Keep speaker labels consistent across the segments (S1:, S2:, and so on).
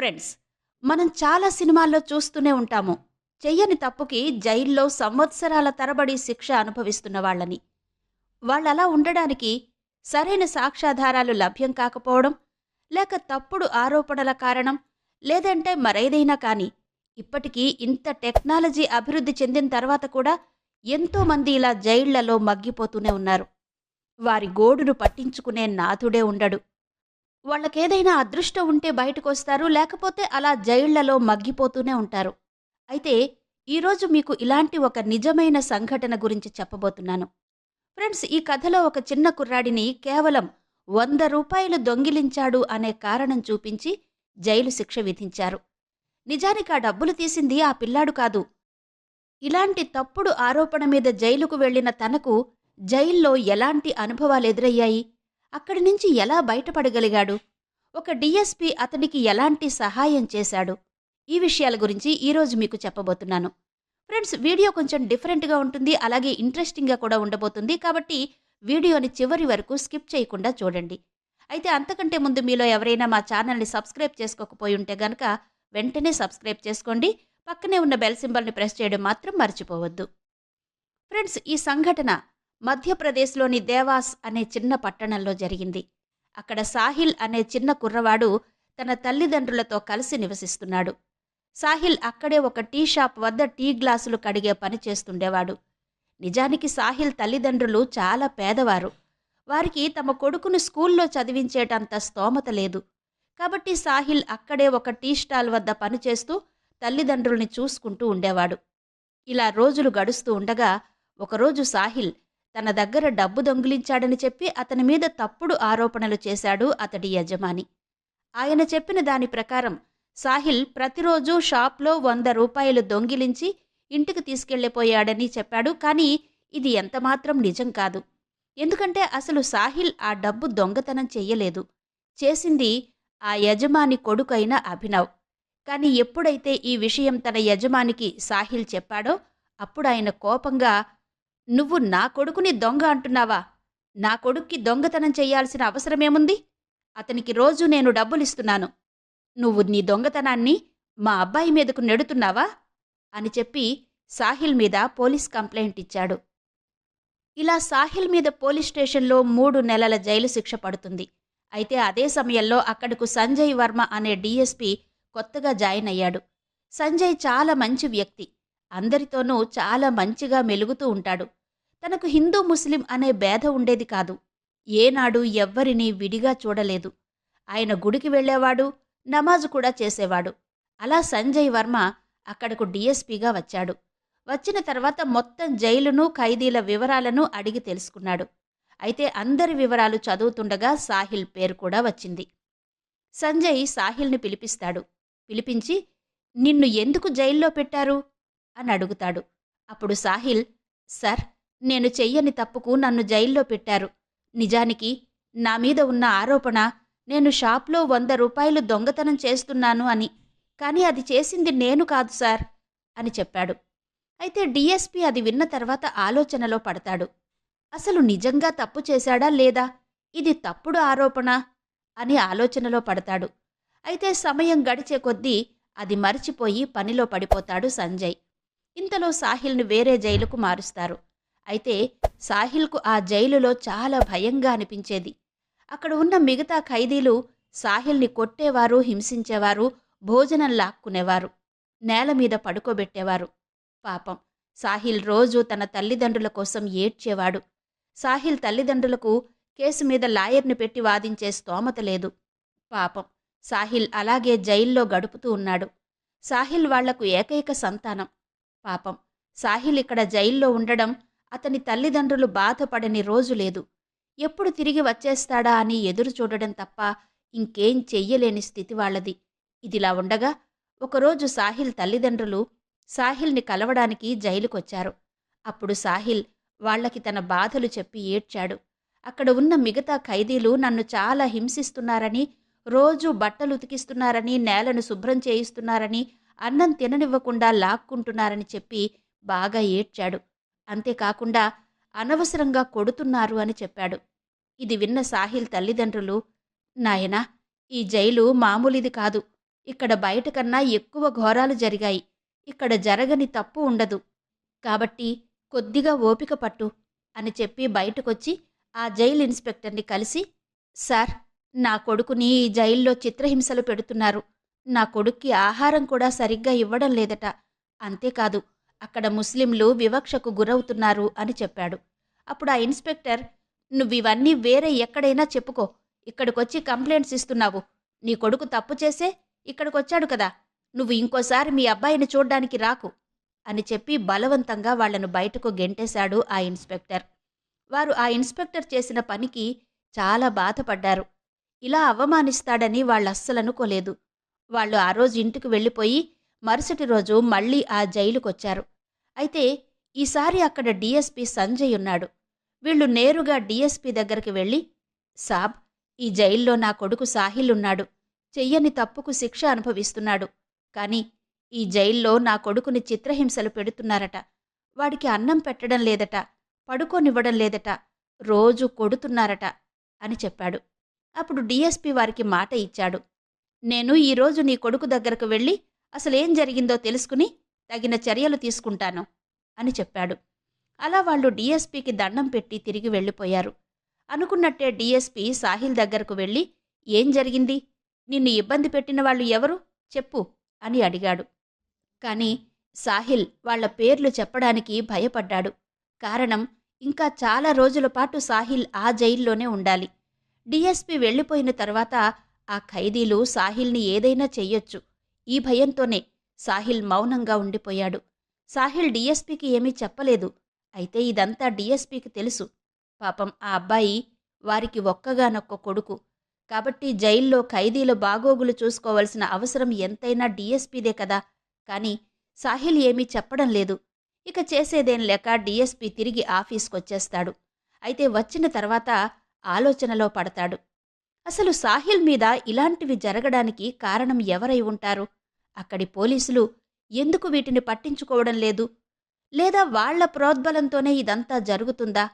S1: Friends మనం చాలా సినిమాల్లో చూస్తూనే ఉంటాము. చెయ్యని తప్పుకి జైల్లో సంవత్సరాల తరబడి శిక్ష అనుభవిస్తున్న వాళ్ళని. వాళ్ళలా ఉండడానికి సరైన సాక్ష్యాధారాలు లభ్యం కాకపోవడం లేక తప్పుడు ఆరోపణల కారణం లేదంటే మరేదైనా కానీ ఇప్పటికీ ఇంత టెక్నాలజీ అభివృద్ధి చెందిన తర్వాత కూడా ఎంతోమంది ఇలా జైళ్ళలో మగ్గిపోతూనే ఉన్నారు. వారి గోడును పట్టించుకునే నాథుడే ఉండడు. వాళ్ళకేదైనా అదృష్టం ఉంటే బయటకొస్తారు లేకపోతే అలా జైళ్ళలో మగ్గిపోతూనే ఉంటారు. అయితే ఈరోజు మీకు ఇలాంటి ఒక నిజమైన సంఘటన గురించి చెప్పబోతున్నాను. ఫ్రెండ్స్ ఈ కథలో ఒక చిన్న కుర్రాడిని కేవలం వంద రూపాయలు దొంగిలించాడు అనే కారణం చూపించి జైలు శిక్ష విధించారు. నిజానికి ఆ డబ్బులు తీసింది ఆ పిల్లాడు కాదు. ఇలాంటి తప్పుడు ఆరోపణ మీద జైలుకు వెళ్ళిన తనకు జైల్లో ఎలాంటి అనుభవాలు ఎదురయ్యాయి? అక్కడి నుంచి ఎలా బయటపడగలిగాడు? ఒక డిఎస్పి అతనికి ఎలాంటి సహాయం చేశాడు? ఈ విషయాల గురించి ఈరోజు మీకు చెప్పబోతున్నాను. ఫ్రెండ్స్ వీడియో కొంచెం డిఫరెంట్గా ఉంటుంది అలాగే ఇంట్రెస్టింగ్గా కూడా ఉండబోతుంది. కాబట్టి వీడియోని చివరి వరకు స్కిప్ చేయకుండా చూడండి. అయితే అంతకంటే ముందు మీలో ఎవరైనా మా ఛానల్ని సబ్స్క్రైబ్ చేసుకోకపోయి ఉంటే గనక వెంటనే సబ్స్క్రైబ్ చేసుకోండి. పక్కనే ఉన్న బెల్ సింబల్ని ప్రెస్ చేయడం మాత్రం మర్చిపోవద్దు. ఫ్రెండ్స్ ఈ సంఘటన మధ్యప్రదేశ్లోని దేవాస్ అనే చిన్న పట్టణంలో జరిగింది. అక్కడ సాహిల్ అనే చిన్న కుర్రవాడు తన తల్లిదండ్రులతో కలిసి నివసిస్తున్నాడు. సాహిల్ అక్కడే ఒక టీ షాప్ వద్ద టీ గ్లాసులు కడిగే పని చేస్తుండేవాడు. నిజానికి సాహిల్ తల్లిదండ్రులు చాలా పేదవారు. వారికి తమ కొడుకును స్కూల్లో చదివించేటంత స్తోమత లేదు. కాబట్టి సాహిల్ అక్కడే ఒక టీ స్టాల్ వద్ద పనిచేస్తూ తల్లిదండ్రుల్ని చూసుకుంటూ ఉండేవాడు. ఇలా రోజులు గడుస్తూ ఉండగా ఒకరోజు సాహిల్ తన దగ్గర డబ్బు దొంగిలించాడని చెప్పి అతని మీద తప్పుడు ఆరోపణలు చేశాడు అతడి యజమాని. ఆయన చెప్పిన దాని ప్రకారం సాహిల్ ప్రతిరోజు షాప్లో వంద రూపాయలు దొంగిలించి ఇంటికి తీసుకెళ్ళిపోయాడని చెప్పాడు. కానీ ఇది ఎంతమాత్రం నిజం కాదు. ఎందుకంటే అసలు సాహిల్ ఆ డబ్బు దొంగతనం చెయ్యలేదు. చేసింది ఆ యజమాని కొడుకైన అభినవ్. కానీ ఎప్పుడైతే ఈ విషయం తన యజమానికి సాహిల్ చెప్పాడో అప్పుడు ఆయన కోపంగా నువ్వు నా కొడుకుని దొంగ అంటున్నావా? నా కొడుక్కి దొంగతనం చేయాల్సిన అవసరమేముంది? అతనికి రోజు నేను డబ్బులిస్తున్నాను. నువ్వు నీ దొంగతనాన్ని మా అబ్బాయి మీదకు నెడుతున్నావా? అని చెప్పి సాహిల్ మీద పోలీస్ కంప్లైంట్ ఇచ్చాడు. ఇలా సాహిల్ మీద పోలీస్ స్టేషన్లో మూడు నెలల జైలు శిక్ష పడుతుంది. అయితే అదే సమయంలో అక్కడకు సంజయ్ వర్మ అనే డీఎస్పీ కొత్తగా జాయిన్ అయ్యాడు. సంజయ్ చాలా మంచి వ్యక్తి. అందరితోనూ చాలా మంచిగా మెలుగుతూ ఉంటాడు. తనకు హిందూ ముస్లిం అనే భేద ఉండేది కాదు. ఏనాడు ఎవ్వరినీ విడిగా చూడలేదు. ఆయన గుడికి వెళ్ళేవాడు నమాజు కూడా చేసేవాడు. అలా సంజయ్ వర్మ అక్కడకు డీఎస్పీగా వచ్చాడు. వచ్చిన తర్వాత మొత్తం జైలును ఖైదీల వివరాలను అడిగి తెలుసుకున్నాడు. అయితే అందరి వివరాలు చదువుతుండగా సాహిల్ పేరు కూడా వచ్చింది. సంజయ్ సాహిల్ని పిలిపిస్తాడు. పిలిపించి నిన్ను ఎందుకు జైల్లో పెట్టారు? అని అడుగుతాడు. అప్పుడు సాహిల్ సార్ నేను చెయ్యని తప్పుకు నన్ను జైల్లో పెట్టారు. నిజానికి నా మీద ఉన్న ఆరోపణ నేను షాప్లో వంద రూపాయలు దొంగతనం చేస్తున్నాను అని కానీ అది చేసింది నేను కాదు సార్ అని చెప్పాడు. అయితే డిఎస్పి అది విన్న తర్వాత ఆలోచనలో పడతాడు. అసలు నిజంగా తప్పు చేశాడా లేదా? ఇది తప్పుడు ఆరోపణ అని ఆలోచనలో పడతాడు. అయితే సమయం గడిచే కొద్దీ అది మరిచిపోయి పనిలో పడిపోతాడు సంజయ్. ఇంతలో సాహిల్ని వేరే జైలుకు మారుస్తారు. అయితే సాహిల్కు ఆ జైలులో చాలా భయంగా అనిపించేది. అక్కడ ఉన్న మిగతా ఖైదీలు సాహిల్ని కొట్టేవారు హింసించేవారు భోజనం లాక్కునేవారు నేల మీద పడుకోబెట్టేవారు. పాపం సాహిల్ రోజు తన తల్లిదండ్రుల కోసం ఏడ్చేవాడు. సాహిల్ తల్లిదండ్రులకు కేసు మీద లాయర్ని పెట్టి వాదించే స్తోమత లేదు. పాపం సాహిల్ అలాగే జైల్లో గడుపుతూ ఉన్నాడు. సాహిల్ వాళ్ళకు ఏకైక సంతానం. పాపం సాహిల్ ఇక్కడ జైల్లో ఉండడం అతని తల్లిదండ్రులు బాధపడని రోజు లేదు. ఎప్పుడు తిరిగి వచ్చేస్తాడా అని ఎదురు చూడడం తప్ప ఇంకేం చెయ్యలేని స్థితి వాళ్ళది. ఇదిలా ఉండగా ఒకరోజు సాహిల్ తల్లిదండ్రులు సాహిల్ని కలవడానికి జైలుకొచ్చారు. అప్పుడు సాహిల్ వాళ్ళకి తన బాధలు చెప్పి ఏడ్చాడు. అక్కడ ఉన్న మిగతా ఖైదీలు నన్ను చాలా హింసిస్తున్నారని రోజు బట్టలు ఉతికిస్తున్నారని నేలను శుభ్రం చేయిస్తున్నారని అన్నం తిననివ్వకుండా లాక్కుంటున్నారని చెప్పి బాగా ఏడ్చాడు. అంతేకాకుండా అనవసరంగా కొడుతున్నారు అని చెప్పాడు. ఇది విన్న సాహిల్ తల్లిదండ్రులు నాయనా ఈ జైలు మామూలిది కాదు. ఇక్కడ బయట కన్నా ఎక్కువ ఘోరాలు జరిగాయి. ఇక్కడ జరగని తప్పు ఉండదు. కాబట్టి కొద్దిగా ఓపిక పట్టు అని చెప్పి బయటకొచ్చి ఆ జైలు ఇన్స్పెక్టర్ని కలిసి సార్ నా కొడుకుని ఈ జైల్లో చిత్రహింసలు పెడుతున్నారు. నా కొడుక్కి ఆహారం కూడా సరిగ్గా ఇవ్వడం లేదట. అంతేకాదు అక్కడ ముస్లింలు వివక్షకు గురవుతున్నారు అని చెప్పాడు. అప్పుడు ఆ ఇన్స్పెక్టర్ నువ్వివన్నీ వేరే ఎక్కడైనా చెప్పుకో. ఇక్కడికొచ్చి కంప్లైంట్స్ ఇస్తున్నావు. నీ కొడుకు తప్పు చేసే ఇక్కడికొచ్చాడు కదా. నువ్వు ఇంకోసారి మీ అబ్బాయిని చూడ్డానికి రాకు అని చెప్పి బలవంతంగా వాళ్ళను బయటకు గెంటేశాడు ఆ ఇన్స్పెక్టర్. వారు ఆ ఇన్స్పెక్టర్ చేసిన పనికి చాలా బాధపడ్డారు. ఇలా అవమానిస్తాడని వాళ్ళస్సలనుకోలేదు. వాళ్ళు ఆ రోజు ఇంటికి వెళ్ళిపోయి మరుసటి రోజు మళ్ళీ ఆ జైలుకొచ్చారు. అయితే ఈసారి అక్కడ డిఎస్పి సంజయ్ ఉన్నాడు. వీళ్ళు నేరుగా డిఎస్పి దగ్గరికి వెళ్ళి సాబ్ ఈ జైల్లో నా కొడుకు సాహిల్ ఉన్నాడు. చెయ్యని తప్పుకు శిక్ష అనుభవిస్తున్నాడు. కాని ఈ జైల్లో నా కొడుకుని చిత్రహింసలు పెడుతున్నారట. వాడికి అన్నం పెట్టడం లేదట పడుకోనివ్వడం లేదట రోజు కొడుతున్నారట అని చెప్పాడు. అప్పుడు డిఎస్పి వారికి మాట ఇచ్చాడు. నేను ఈరోజు నీ కొడుకు దగ్గరకు వెళ్ళి అసలేం జరిగిందో తెలుసుకుని తగిన చర్యలు తీసుకుంటాను అని చెప్పాడు. అలా వాళ్ళు డీఎస్పీకి దండం పెట్టి తిరిగి వెళ్ళిపోయారు. అనుకున్నట్టే డీఎస్పీ సాహిల్ దగ్గరకు వెళ్ళి ఏం జరిగింది? నిన్ను ఇబ్బంది పెట్టిన వాళ్ళు ఎవరు? చెప్పు అని అడిగాడు. కానీ సాహిల్ వాళ్ళ పేర్లు చెప్పడానికి భయపడ్డాడు. కారణం ఇంకా చాలా రోజుల పాటు సాహిల్ ఆ జైల్లోనే ఉండాలి. డీఎస్పీ వెళ్ళిపోయిన తర్వాత ఆ ఖైదీలు సాహిల్ని ఏదైనా చెయ్యొచ్చు. ఈ భయంతోనే సాహిల్ మౌనంగా ఉండిపోయాడు. సాహిల్ డీఎస్పీకి ఏమీ చెప్పలేదు. అయితే ఇదంతా డీఎస్పీకి తెలుసు. పాపం ఆ అబ్బాయి వారికి ఒక్కగానొక్క కొడుకు. కాబట్టి జైల్లో ఖైదీల బాగోగులు చూసుకోవలసిన అవసరం ఎంతైనా డీఎస్పీదే కదా. కానీ సాహిల్ ఏమీ చెప్పడం లేదు. ఇక చేసేదేం లేక డీఎస్పీ తిరిగి ఆఫీస్కొచ్చేస్తాడు. అయితే వచ్చిన తర్వాత ఆలోచనలో పడతాడు. అసలు సాహిల్ మీద ఇలాంటివి జరగడానికి కారణం ఎవరై ఉంటారు? అక్కడి పోలీసులు ఎందుకు వీటిని పట్టించుకోవడం లేదు? లేదా వాళ్ళ ప్రోద్బలంతోనే ఇదంతా జరుగుతుందా?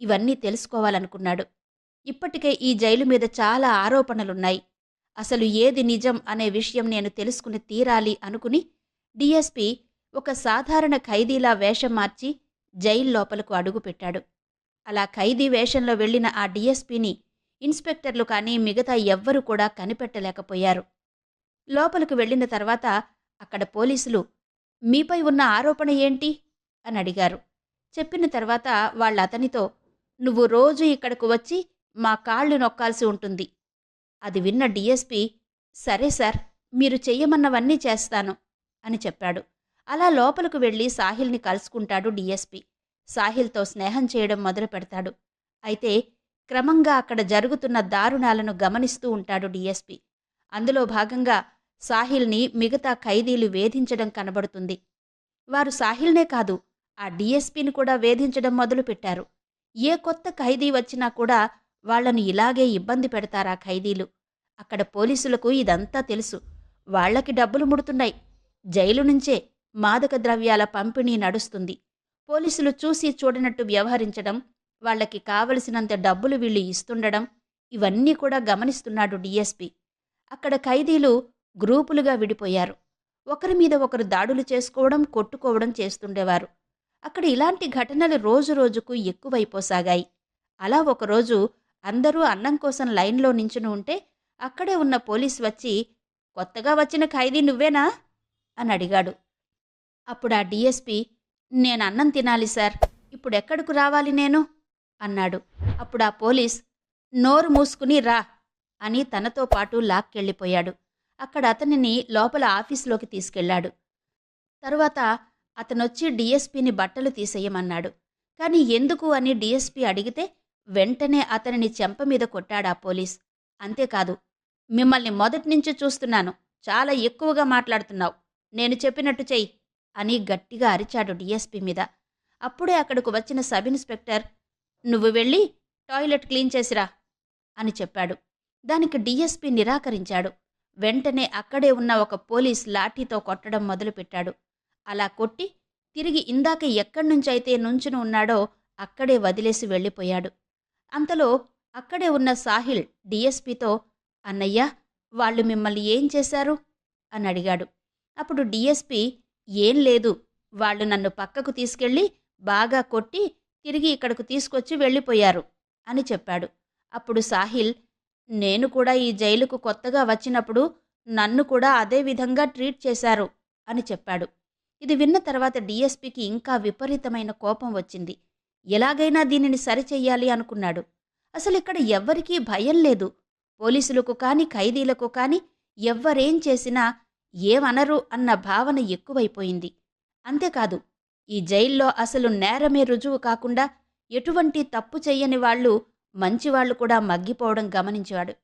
S1: ఇవన్నీ తెలుసుకోవాలనుకున్నాడు. ఇప్పటికే ఈ జైలు మీద చాలా ఆరోపణలున్నాయి. అసలు ఏది నిజం అనే విషయం నేను తెలుసుకుని తీరాలి అనుకుని డిఎస్పి ఒక సాధారణ ఖైదీలా వేషం మార్చి జైలు లోపలకు అడుగుపెట్టాడు అలా ఖైదీ వేషంలో వెళ్ళిన ఆ డీఎస్పీని ఇన్స్పెక్టర్లు కానీ మిగతా ఎవ్వరూ కూడా కనిపెట్టలేకపోయారు. లోపలికి వెళ్ళిన తర్వాత అక్కడ పోలీసులు మీపై ఉన్న ఆరోపణ ఏంటి? అని అడిగారు. చెప్పిన తర్వాత వాళ్ళ అతనితో నువ్వు రోజు ఇక్కడకు వచ్చి మా కాళ్ళు నొక్కాల్సి ఉంటుంది. అది విన్న డిఎస్పి సరే సార్ మీరు చెయ్యమన్నవన్నీ చేస్తాను అని చెప్పాడు. అలా లోపలకు వెళ్ళి సాహిల్ని కలుసుకుంటాడు డిఎస్పి. సాహిల్తో స్నేహం చేయడం మొదలు పెడతాడు. అయితే క్రమంగా అక్కడ జరుగుతున్న దారుణాలను గమనిస్తూ ఉంటాడు డిఎస్పి. అందులో భాగంగా సాహిల్ని మిగతా ఖైదీలు వేధించడం కనబడుతుంది. వారు సాహిల్నే కాదు ఆ డిఎస్పీని కూడా వేధించడం మొదలుపెట్టారు. ఏ కొత్త ఖైదీ వచ్చినా కూడా వాళ్ళను ఇలాగే ఇబ్బంది పెడతారా ఖైదీలు? అక్కడ పోలీసులకు ఇదంతా తెలుసు. వాళ్ళకి డబ్బులు ముడుతున్నాయి. జైలు నుంచే మాదక ద్రవ్యాల పంపిణీ నడుస్తుంది. పోలీసులు చూసి చూడనట్టు వ్యవహరించడం వాళ్ళకి కావలసినంత డబ్బులు వీళ్ళు ఇస్తుండడం ఇవన్నీ కూడా గమనిస్తున్నాడు డీఎస్పీ. అక్కడ ఖైదీలు గ్రూపులుగా విడిపోయారు. ఒకరి మీద ఒకరు దాడులు చేసుకోవడం కొట్టుకోవడం చేస్తుండేవారు. అక్కడ ఇలాంటి ఘటనలు రోజు రోజుకు ఎక్కువైపోసాగాయి. అలా ఒకరోజు అందరూ అన్నం కోసం లైన్లో నించుని ఉంటే అక్కడే ఉన్న పోలీస్ వచ్చి కొత్తగా వచ్చిన ఖైదీ నువ్వేనా? అని అడిగాడు. అప్పుడు ఆ డిఎస్పి నేను అన్నం తినాలి సార్. ఇప్పుడు ఎక్కడకు రావాలి నేను? అన్నాడు. అప్పుడు ఆ పోలీస్ నోరు మూసుకుని రా అని తనతో పాటు లాక్కెళ్ళిపోయాడు. అక్కడ అతనిని లోపల ఆఫీసులోకి తీసుకెళ్ళాడు తరువాత అతనొచ్చి డీఎస్పీని బట్టలు తీసేయమన్నాడు. కానీ ఎందుకు అని డీఎస్పీ అడిగితే వెంటనే అతనిని చెంప మీద కొట్టాడా పోలీస్. అంతేకాదు మిమ్మల్ని మొదటినుంచి చూస్తున్నాను. చాలా ఎక్కువగా మాట్లాడుతున్నావు. నేను చెప్పినట్టు చెయ్యి అని గట్టిగా అరిచాడు డీఎస్పీ మీద. అప్పుడే అక్కడకు వచ్చిన సబ్ ఇన్స్పెక్టర్ నువ్వు వెళ్ళి టాయిలెట్ క్లీన్ చేసిరా అని చెప్పాడు. దానికి డీఎస్పీ నిరాకరించాడు. వెంటనే అక్కడే ఉన్న ఒక పోలీస్ లాఠీతో కొట్టడం మొదలుపెట్టాడు. అలా కొట్టి తిరిగి ఇందాక ఎక్కడ్నుంచైతే నుంచుని ఉన్నాడో అక్కడే వదిలేసి వెళ్ళిపోయాడు. అంతలో అక్కడే ఉన్న సాహిల్ డీఎస్పీతో అన్నయ్య వాళ్ళు మిమ్మల్ని ఏం చేశారు? అని అడిగాడు. అప్పుడు డిఎస్పి ఏం లేదు వాళ్ళు నన్ను పక్కకు తీసుకెళ్ళి బాగా కొట్టి తిరిగి ఇక్కడకు తీసుకొచ్చి వెళ్ళిపోయారు అని చెప్పాడు. అప్పుడు సాహిల్ నేను కూడా ఈ జైలుకు కొత్తగా వచ్చినప్పుడు నన్ను కూడా అదే విధంగా ట్రీట్ చేశారు అని చెప్పాడు. ఇది విన్న తర్వాత డిఎస్పికి ఇంకా విపరీతమైన కోపం వచ్చింది. ఎలాగైనా దీనిని సరిచెయ్యాలి అనుకున్నాడు. అసలు ఇక్కడ ఎవ్వరికీ భయం లేదు. పోలీసులకు కానీ ఖైదీలకు కానీ ఎవ్వరేం చేసినా ఏమనరు అన్న భావన ఎక్కువైపోయింది. అంతేకాదు ఈ జైల్లో అసలు నేరమే రుజువు కాకుండా ఎటువంటి తప్పు చెయ్యని వాళ్ళు మంచివాళ్ళు కూడా మగ్గిపోవడం గమనించాడు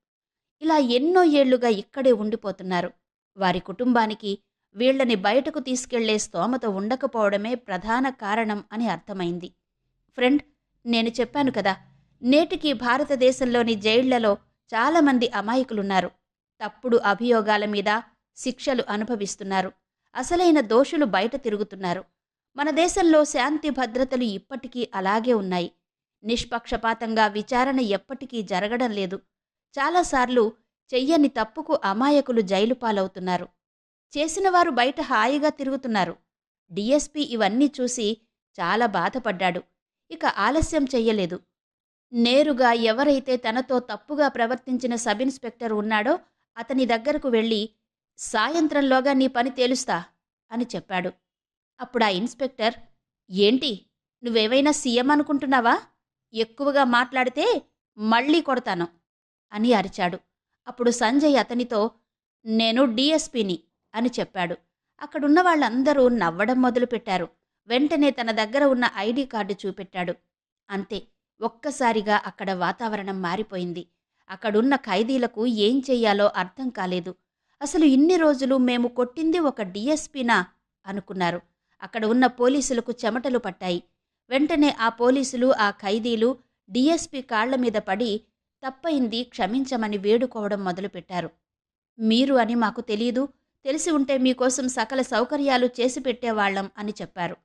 S1: ఇలా ఎన్నో ఏళ్ళుగా ఇక్కడే ఉండిపోతున్నారు. వారి కుటుంబానికి వీళ్ళని బయటకు తీసుకెళ్ళే స్తోమత ఉండకపోవడమే ప్రధాన కారణం అని అర్థమైంది. ఫ్రెండ్ నేను చెప్పాను కదా నేటికి భారతదేశంలోని జైళ్ళలో చాలామంది అమాయకులున్నారు. తప్పుడు అభియోగాల మీద శిక్షలు అనుభవిస్తున్నారు. అసలైన దోషులు బయట తిరుగుతున్నారు. మన దేశంలో శాంతి భద్రతలు ఇప్పటికీ అలాగే ఉన్నాయి. నిష్పక్షపాతంగా విచారణ ఎప్పటికీ జరగడం లేదు. చాలాసార్లు చెయ్యని తప్పుకు అమాయకులు జైలు పాలవుతున్నారు. చేసినవారు బయట హాయిగా తిరుగుతున్నారు. డిఎస్పి ఇవన్నీ చూసి చాలా బాధపడ్డాడు. ఇక ఆలస్యం చెయ్యలేదు. నేరుగా ఎవరైతే తనతో తప్పుగా ప్రవర్తించిన సబ్ ఇన్స్పెక్టర్ ఉన్నాడో అతని దగ్గరకు వెళ్ళి సాయంత్రంలోగా నీ పని తేలుస్తా అని చెప్పాడు. అప్పుడు ఆ ఇన్స్పెక్టర్ ఏంటి నువ్వేవైనా సీఎం అనుకుంటున్నావా? ఎక్కువగా మాట్లాడితే మళ్ళీ కొడతాను అని అరిచాడు. అప్పుడు సంజయ్ అతనితో నేను డిఎస్పిని అని చెప్పాడు. అక్కడున్న వాళ్ళందరూ నవ్వడం మొదలుపెట్టారు. వెంటనే తన దగ్గర ఉన్న ఐడి కార్డు చూపెట్టాడు. అంతే ఒక్కసారిగా అక్కడ వాతావరణం మారిపోయింది. అక్కడున్న ఖైదీలకు ఏం చెయ్యాలో అర్థం కాలేదు. అసలు ఇన్ని రోజులు మేము కొట్టింది ఒక డిఎస్పీనా? అనుకున్నారు. అక్కడ ఉన్న పోలీసులకు చెమటలు పట్టాయి. వెంటనే ఆ పోలీసులు ఆ ఖైదీలు డిఎస్పి కాళ్ళ మీద పడి తప్పయింది క్షమించమని వేడుకోవడం మొదలుపెట్టారు. మీరు అని మాకు తెలియదు తెలిసి ఉంటే మీకోసం సకల సౌకర్యాలు చేసి పెట్టేవాళ్ళం అని చెప్పారు.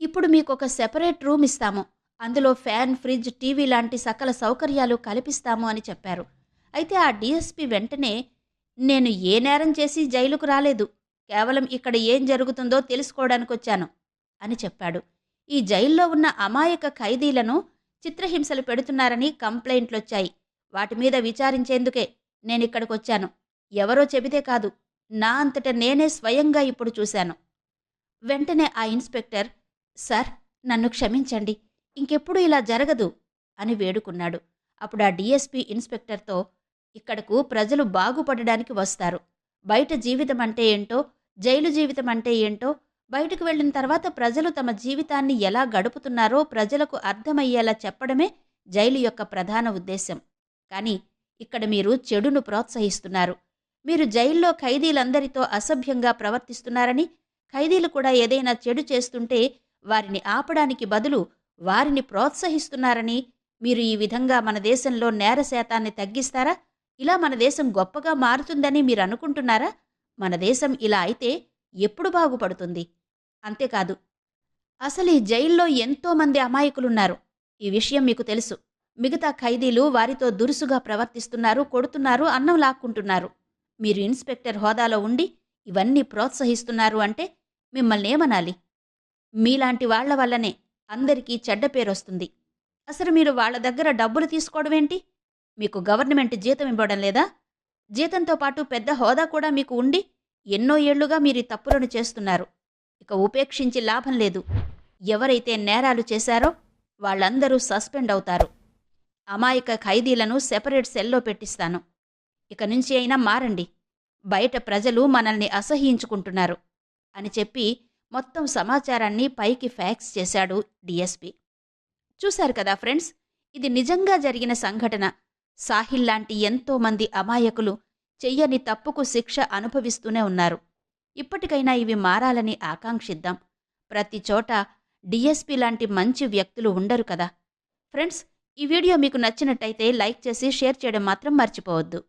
S1: ఇప్పుడు మీకు ఒక సెపరేట్ రూమ్ ఇస్తాము అందులో ఫ్యాన్ ఫ్రిడ్జ్ టీవీ లాంటి సకల సౌకర్యాలు కల్పిస్తాము అని చెప్పారు. అయితే ఆ డిఎస్పి వెంటనే నేను ఏ నేరం చేసి జైలుకు రాలేదు కేవలం ఇక్కడ ఏం జరుగుతుందో తెలుసుకోవడానికి వచ్చాను అని చెప్పాడు. ఈ జైల్లో ఉన్న అమాయక ఖైదీలను చిత్రహింసలు పెడుతున్నారని కంప్లైంట్లొచ్చాయి. వాటి మీద విచారించేందుకే నేనిక్కడికొచ్చాను. ఎవరో చెబితే కాదు నా అంతట నేనే స్వయంగా ఇప్పుడు చూశాను. వెంటనే ఆ ఇన్స్పెక్టర్ సార్ నన్ను క్షమించండి ఇంకెప్పుడు ఇలా జరగదు అని వేడుకున్నాడు. అప్పుడు ఆ డిఎస్పీ ఇన్స్పెక్టర్తో ఇక్కడకు ప్రజలు బాగుపడడానికి వస్తారు. బయట జీవితం అంటే ఏంటో జైలు జీవితం అంటే ఏంటో బయటకు వెళ్ళిన తర్వాత ప్రజలు తమ జీవితాన్ని ఎలా గడుపుతున్నారో ప్రజలకు అర్థమయ్యేలా చెప్పడమే జైలు యొక్క ప్రధాన ఉద్దేశం కానీ ఇక్కడ మీరు చెడును ప్రోత్సహిస్తున్నారు. మీరు జైల్లో ఖైదీలందరితో అసభ్యంగా ప్రవర్తిస్తున్నారని ఖైదీలు కూడా ఏదైనా చెడు చేస్తుంటే వారిని ఆపడానికి బదులు వారిని ప్రోత్సహిస్తున్నారని మీరు ఈ విధంగా మన దేశంలో నేర శాతాన్ని తగ్గిస్తారా? ఇలా మన దేశం గొప్పగా మారుతుందని మీరు అనుకుంటున్నారా? మన దేశం ఇలా అయితే ఎప్పుడు బాగుపడుతుంది? అంతేకాదు అసలు ఈ జైల్లో ఎంతోమంది అమాయకులున్నారు. ఈ విషయం మీకు తెలుసు. మిగతా ఖైదీలు వారితో దురుసుగా ప్రవర్తిస్తున్నారు కొడుతున్నారు అన్నం లాక్కుంటున్నారు. మీరు ఇన్స్పెక్టర్ హోదాలో ఉండి ఇవన్నీ ప్రోత్సహిస్తున్నారు అంటే మిమ్మల్ని ఏమనాలి? మీలాంటి వాళ్ళ వల్లనే అందరికీ చెడ్డ పేరొస్తుంది అసలు మీరు వాళ్ళ దగ్గర డబ్బులు తీసుకోవడమేంటి మీకు గవర్నమెంట్ జీతం ఇవ్వడం లేదా? జీతంతో పాటు పెద్ద హోదా కూడా మీకు ఉండి ఎన్నో ఏళ్ళుగా మీరు ఈ తప్పులను చేస్తున్నారు. ఇక ఉపేక్షించి లాభం లేదు. ఎవరైతే నేరాలు చేశారో వాళ్ళందరూ సస్పెండ్ అవుతారు. అమాయక ఖైదీలను సెపరేట్ సెల్లో పెట్టిస్తాను. ఇక నుంచి అయినా మారండి. బయట ప్రజలు మనల్ని అసహ్యించుకుంటున్నారు అని చెప్పి మొత్తం సమాచారాన్ని పైకి ఫ్యాక్స్ చేశాడు డిఎస్పి. చూశారు కదా ఫ్రెండ్స్ ఇది నిజంగా జరిగిన సంఘటన. సాహిల్ లాంటి ఎంతోమంది అమాయకులు చెయ్యని తప్పుకు శిక్ష అనుభవిస్తూనే ఉన్నారు. ఇప్పటికైనా ఇవి మారాలని ఆకాంక్షిద్దాం. ప్రతి చోట డిఎస్పి లాంటి మంచి వ్యక్తులు ఉండరు కదా. ఫ్రెండ్స్ ఈ వీడియో మీకు నచ్చినట్టయితే లైక్ చేసి షేర్ చేయడం మాత్రం మర్చిపోవద్దు.